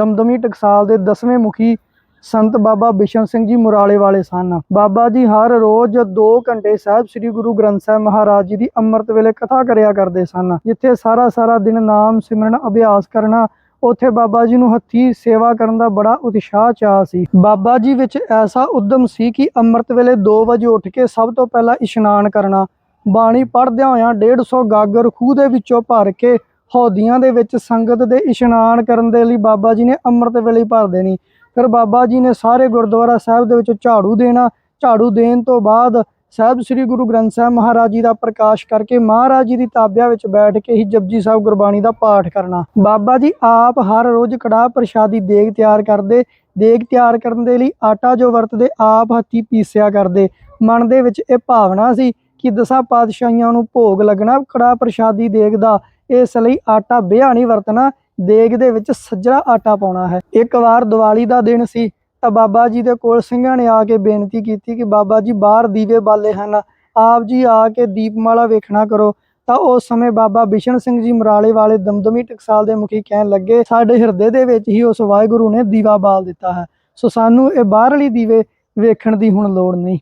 ਦਮਦਮੀ ਟਕਸਾਲ ਦੇ 10ਵੇਂ ਮੁਖੀ ਸੰਤ ਬਾਬਾ ਬਿਸ਼ਨ ਸਿੰਘ ਜੀ ਮੁਰਾਲੇ ਵਾਲੇ ਸਨ। ਬਾਬਾ ਜੀ ਹਰ ਰੋਜ਼ 2 ਘੰਟੇ ਸਾਹਿਬ ਸ੍ਰੀ ਗੁਰੂ ਗ੍ਰੰਥ ਸਾਹਿਬ ਮਹਾਰਾਜ ਜੀ ਦੀ ਅੰਮ੍ਰਿਤ ਵੇਲੇ ਕਥਾ ਕਰਿਆ ਕਰਦੇ ਸਨ। ਜਿੱਥੇ ਸਾਰਾ ਸਾਰਾ ਦਿਨ ਨਾਮ ਸਿਮਰਨ, ਅਭਿਆਸ ਕਰਨਾ, ਉੱਥੇ ਬਾਬਾ ਜੀ ਨੂੰ ਹੱਥੀ ਸੇਵਾ ਕਰਨ ਦਾ ਬੜਾ ਉਤਸ਼ਾਹ ਚਾਹ ਸੀ। ਬਾਬਾ ਜੀ ਵਿੱਚ ਐਸਾ ਉਦਮ ਸੀ ਕਿ ਅੰਮ੍ਰਿਤ ਵੇਲੇ 2 ਵਜੇ ਉੱਠ ਕੇ ਸਭ ਤੋਂ ਪਹਿਲਾਂ ਇਸ਼ਨਾਨ ਕਰਨਾ, ਬਾਣੀ ਪੜ੍ਹਦਿਆਂ ਹੋਇਆਂ 150 ਗਾਗਰ ਖੂਹ ਦੇ ਵਿੱਚੋਂ ਭਰ ਕੇ ਹੌਦੀਆਂ ਦੇ ਵਿੱਚ ਸੰਗਤ ਦੇ ਇਸ਼ਨਾਨ ਕਰਨ ਦੇ ਲਈ ਬਾਬਾ ਜੀ ਨੇ ਅੰਮ੍ਰਿਤ ਵੇਲੇ ਭਰ ਦੇਣੀ। ਫਿਰ ਬਾਬਾ ਜੀ ਨੇ ਸਾਰੇ ਗੁਰਦੁਆਰਾ ਸਾਹਿਬ ਦੇ ਵਿੱਚ ਝਾੜੂ ਦੇਣਾ। ਝਾੜੂ ਦੇਣ ਤੋਂ ਬਾਅਦ ਸਾਹਿਬ ਸ੍ਰੀ ਗੁਰੂ ਗ੍ਰੰਥ ਸਾਹਿਬ ਮਹਾਰਾਜ ਜੀ ਦਾ ਪ੍ਰਕਾਸ਼ ਕਰਕੇ ਮਹਾਰਾਜ ਜੀ ਦੀ ਤਾਬਿਆ ਵਿੱਚ ਬੈਠ ਕੇ ਹੀ ਜਪਜੀ ਸਾਹਿਬ ਗੁਰਬਾਣੀ ਦਾ ਪਾਠ ਕਰਨਾ। ਬਾਬਾ ਜੀ ਆਪ ਹਰ ਰੋਜ਼ ਕੜਾਹ ਪ੍ਰਸ਼ਾਦੀ ਦੇਗ ਤਿਆਰ ਕਰਦੇ। ਦੇਗ ਤਿਆਰ ਕਰਨ ਦੇ ਲਈ ਆਟਾ ਜੋ ਵਰਤਦੇ, ਆਪ ਹੱਥੀ ਪੀਸਿਆ ਕਰਦੇ। ਮਨ ਦੇ ਵਿੱਚ ਇਹ ਭਾਵਨਾ ਸੀ ਕਿ ਦਸਾਂ ਪਾਤਸ਼ਾਹੀਆਂ ਨੂੰ ਭੋਗ ਲੱਗਣਾ ਕੜਾਹ ਪ੍ਰਸ਼ਾਦੀ ਦੇਗ ਦਾ। ਇਸ ਲਈ ਆਟਾ ਬਿਹਾ ਨਹੀਂ ਵਰਤਣਾ, ਦੇਗ ਦੇ ਵਿੱਚ ਸੱਜਰਾ ਆਟਾ ਪਾਉਣਾ ਹੈ। ਇੱਕ ਵਾਰ ਦੀਵਾਲੀ ਦਾ ਦਿਨ ਸੀ, ਤਾਂ ਬਾਬਾ ਜੀ ਦੇ ਕੋਲ ਸਿੰਘਾਂ ਨੇ ਆ ਕੇ ਬੇਨਤੀ ਕੀਤੀ ਕਿ ਬਾਬਾ ਜੀ ਬਾਹਰ ਦੀਵੇ ਬਾਲੇ ਹਨ। ਆਪ ਜੀ ਆ ਕੇ ਦੀਪਮਾਲਾ ਵੇਖਣਾ ਕਰੋ। ਤਾਂ ਉਸ ਸਮੇਂ ਬਾਬਾ ਬਿਸ਼ਨ ਸਿੰਘ ਜੀ ਮਰਾਲੇ ਵਾਲੇ ਦਮਦਮੀ ਟਕਸਾਲ ਦੇ ਮੁਖੀ ਕਹਿਣ ਲੱਗੇ, ਸਾਡੇ ਹਿਰਦੇ ਦੇ ਵਿੱਚ ਹੀ ਉਸ ਵਾਹਿਗੁਰੂ ਨੇ ਦੀਵਾ ਬਾਲ ਦਿੱਤਾ ਹੈ। ਸੋ ਸਾਨੂੰ ਇਹ ਬਾਹਰਲੀ ਦੀਵੇ ਵੇਖਣ ਦੀ ਹੁਣ ਲੋੜ ਨਹੀਂ।